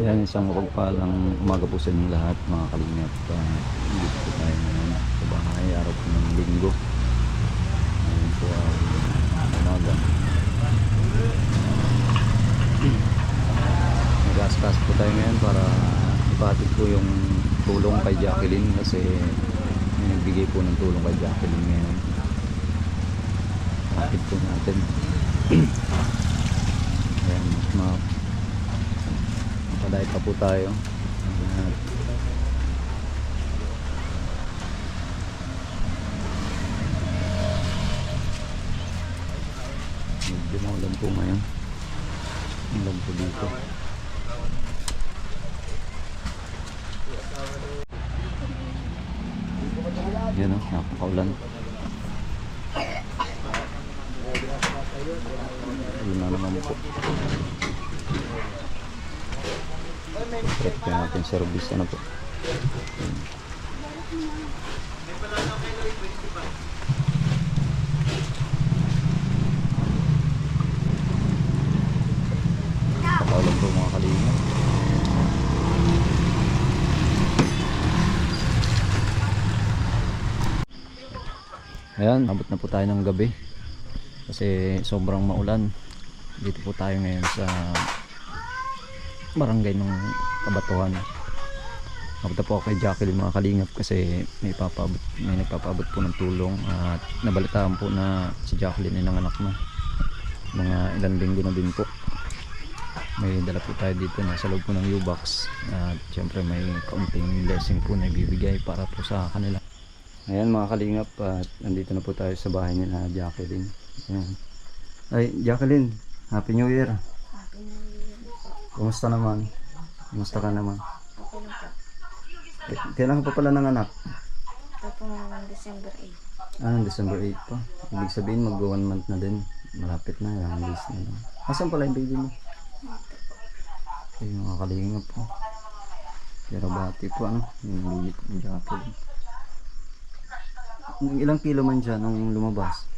Yan, isang mapagpalang umaga po sa inyo lahat mga kalingap. Uh, dito po tayo ngayon sa bahay, araw po ng linggo. Ngayon po ay umaga. Nag-askas po tayo ngayon para ipatid po yung tulong kay Jacqueline kasi nagbigay po ng tulong kay Jacqueline ngayon. Patid po natin. Ayan, mga Padahit pa po tayo. Ayan. Medyo maulan po ngayon. Ulan po dito. Yan o, napakaulan. Ulan na naman po. Check po natin service ano po. Pakaulan po mga kalinga. Ayan, abot na po tayo ng gabi. Kasi sobrang maulan. Dito po tayo ngayon sa barangay ng Kabatuhan. Napunta po ako kay Jacqueline mga kalingap kasi may, papabot, may nagpapabot po ng tulong at nabalitaan po na si Jacqueline ay nanganak na. Mga ilang linggo na din po. May dala po tayo dito na sa loob po ng U-Box at syempre may kaunting blessing po na ibibigay para po sa kanila. Ayan mga kalingap at nandito na po tayo sa bahay nila Jacqueline. Ayan. Ay Jacqueline, Happy New Year. Happy New Year. Kumusta naman? Kumusta ka naman? Okay lang po. Eh, Kailan ka pa pala ng anak? Ito po ng December 8. Ah, December 8 pa. Ibig sabihin mag one month na din. Malapit na, yung days na lang. Asan pala yung baby mo? Ay, mga kalingap po. Pero bati po ano, yung ko, yung jacket. Ilang kilo man siya nung lumabas?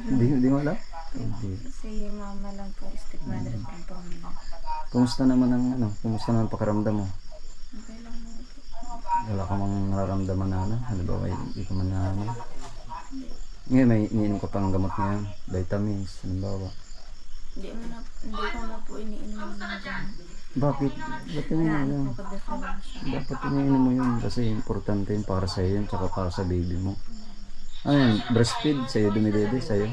Hindi, hindi mo alam? Si mama lang po, stick mother at po. Kumusta naman ang ano, kumusta naman pakiramdam mo? Okay lang po. Wala ka mang nararamdaman na ano? Ano ba, hindi ka man na ano? Ngayon, may iniinom ka pang gamot ngayon. Vitamins, ano ba ba? Hindi mo na, hindi ko na po iniinom ng dyan. Bakit? Ba't iniinom mo yun? Dapat iniinom mo yun kasi importante yun para sa yun tsaka para sa baby mo. Ano yun? Breastfeed sa'yo, dumidede sa'yo.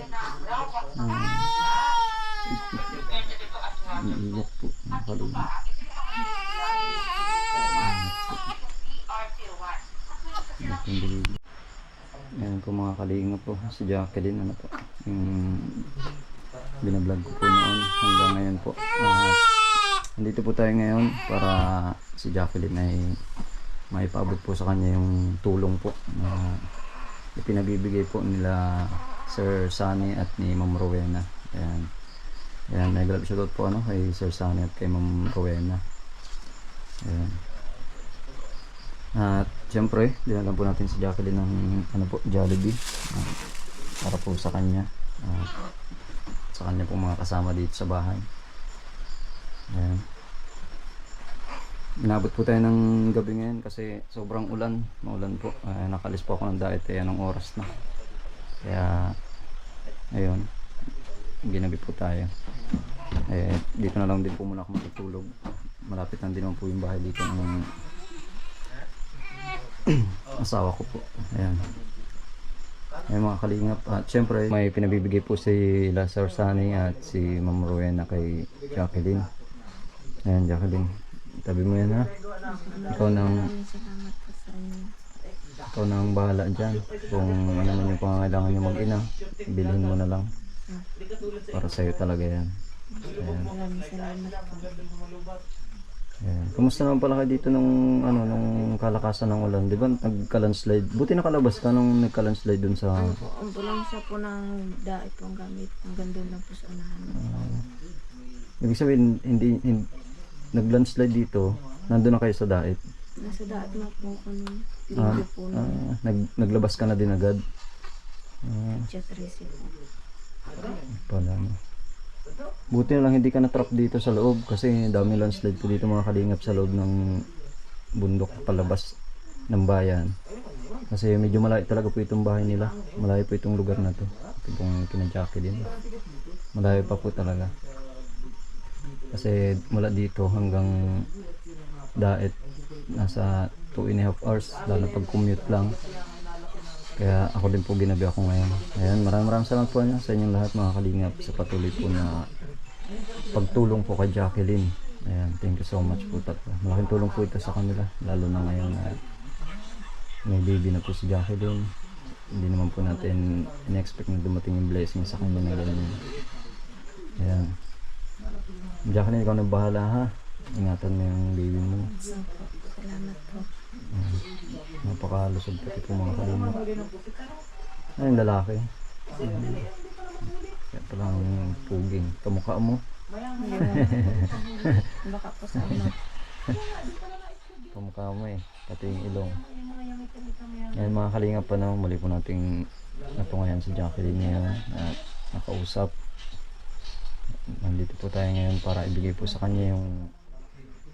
Iiyak po. Nakalunod. Ayan po mga kalinga po. Si Jacqueline, ano po. Yung binablog ko po noon hanggang ngayon po. At Nandito po tayo ngayon para si Jacqueline ay maipaabot po sa kanya yung tulong po na ipinabibigay po nila Sir Sunny at ni Ma'am Rowena. Ayan. Ayan, nag-love shoutout po ano kay Sir Sunny at kay Ma'am Rowena. Ayan. At syempre, dinala po natin si Jacqueline ng ano po, Jollibee. Ah, para po sa kanya. Ah, sa kanya po mga kasama dito sa bahay. Ayan. Inabot po tayo ng gabi ngayon kasi sobrang ulan. Maulan po. Uh, nakalis po ako ng diet eh anong oras na. Kaya ayun. Ginabi po tayo. Eh, dito na lang din po muna ako matutulog. Malapit lang din po yung bahay dito ng asawa ko po. Ayan. Ayan mga kalingap. At syempre, may pinabibigay po si Lazar Sani at si Ma'am Rowena kay Jacqueline. Ayan, Jacqueline. Tabi mo yan ha. Ikaw nang, salamat po sa inyo. Ikaw nang bahala dyan. Kung ano man yung pangangailangan nyo mag-ina, bilhin mo na lang. Para sa'yo talaga yan. Ayan. Ayan. Kumusta naman pala kayo dito nung ano nung kalakasan ng ulan? 'Di ba nagka-landslide? Buti nakalabas ka nung nagka-landslide dun sa Ano po, ambulansya po ng dait po ang gamit. Hanggang doon lang po sa unahan. Ibig sabihin hindi, hindi nag-landslide dito, nandun na kayo sa dait. Nasa daat na po ko nung Ah, po ah, nag, naglabas ka na din agad. Ah, chat receipt po. pala no. Buti na lang hindi ka na-trap dito sa loob kasi dami landslide po dito mga kalingap sa loob ng bundok palabas ng bayan. Kasi medyo malayo talaga po itong bahay nila. Malayo po itong lugar na to. Ito pong kinadjaki din. Malayo pa po talaga. Kasi mula dito hanggang daet nasa 2 and a half hours lalo pag commute lang. Kaya ako din po ginabi ako ngayon. Ayan, maraming maraming salamat po sa inyong lahat mga kalingap sa patuloy po na pagtulong po kay Jacqueline. Ayan, thank you so much po tatlo. Malaking tulong po ito sa kanila, lalo na ngayon na may baby na po si Jacqueline. Hindi naman po natin in-expect na dumating yung blessing sa kanya na ganyan. Ayan. Jacqueline, ikaw na bahala ha. Ingatan mo yung baby mo. Salamat po. Napakalusog pati po mga kalingap. Ay, yung lalaki. Ayan. Kaya palang puging. Kamukha mo. Baka po sa ano. Kamukha mo eh. Pati yung ilong. Ngayon mga kalingap pa na muli po nating natungayan si Jacqueline ngayon at nakausap. Nandito po tayo ngayon para ibigay po sa kanya yung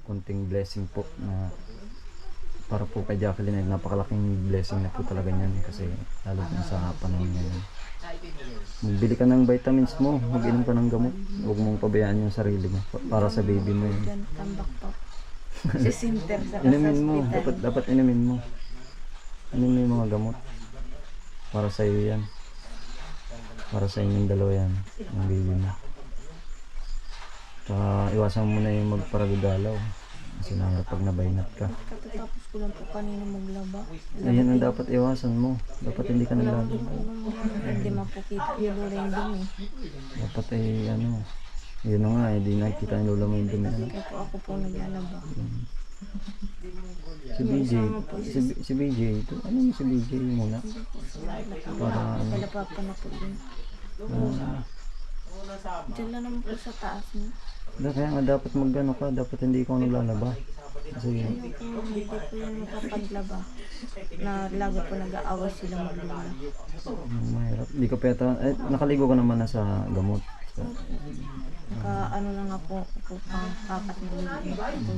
kunting blessing po na para po kay Jacqueline ay napakalaking blessing na po talaga niyan kasi lalo na sa panahon ngayon. Magbili ka ng vitamins mo, mag-inom ka ng gamot. Huwag mong pabayaan yung sarili mo pa- para sa baby mo yun. Tambak sa Inumin mo, dapat dapat inumin mo. Inumin mo yung mga gamot. Para sa iyo 'yan. Para sa inyong dalawa 'yan, ng baby mo. Tsaka iwasan mo na yung magparagagalaw. Kasi nangarap pag nabaynat ka. Katatapos ko lang po kanina maglaba. Ayan ang dapat iwasan mo. Dapat hindi ka nalalo. Hindi mapukita yung lura yung dumi. Dapat eh ano. Yun na nga, hindi nakikita ni Lola mo yung dumi. Kaya po ako po naglalaba. Si BJ, si, si BJ, ito, ano yung si BJ muna? Para ano, Wala pa pa na po din. ah, Diyan lang naman po sa taas niya. Da, kaya nga dapat magano ka, dapat hindi ikaw naglalaba. Kasi Ayun po, hindi po yan makapaglaba. Na lagi po nag-aaway sila maglula. mm, mahirap. Hindi ka peta, eh, nakaligo ka naman na sa gamot. So, Naka ano na nga po po pang kakat ng lulu.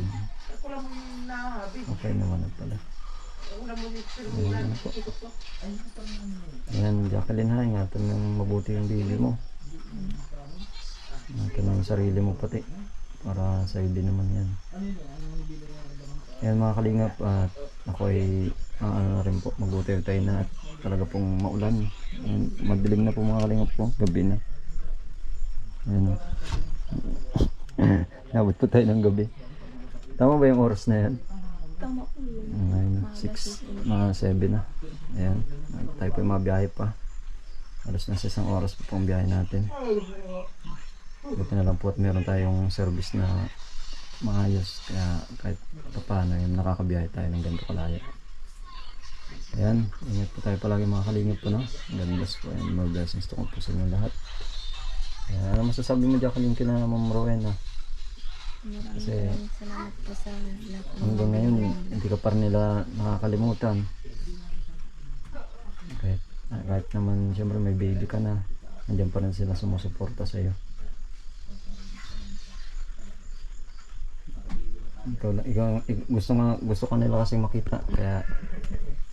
okay naman na pala. Ayan na po. Ayan, Jacqueline ha, ingatan ng mabuti yung baby mo. Ingatan ng sarili mo pati. Para sa'yo din naman yan. Ayan mga kalingap at ako ay ang ano na rin po, mabuti tayo na at talaga pong maulan. Ayan, Madilim na po mga kalingap po, gabi na. Ayan. Nabot po tayo ng gabi. Tama ba yung oras na yan? Tama po yun. Ngayon, 6, mga 7 na. Ayan, tayo pa yung mabiyahe pa. Alas na sa isang oras pa pong biyahe natin. Buti na lang po at meron tayong service na maayos. Kaya kahit pa paano yung nakakabiyahe tayo ng ganito kalaya. Ayan, ingat po tayo palagi mga kalingap po no. God bless po and more blessings to po sa inyo lahat. Ayan, ano masasabi mo Jacqueline kina Ma'am Rowena? Kasi- salamat po sa lahat. ng hanggang ngayon hindi ka pa nila nakakalimutan kahit, kahit naman siyempre may baby ka na nandiyan pa rin sila sumusuporta sa iyo ikaw, lang- ikaw ik- gusto nga gusto ka nila kasi makita. Kaya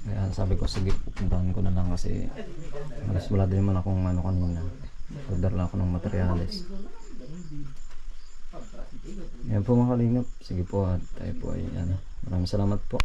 kaya sabi ko sige pupuntahan ko na lang kasi malas wala din naman akong ano kanina. Order lang ako ng materyales yan po mga kalingap. Sige po at tayo po ay ano maraming salamat po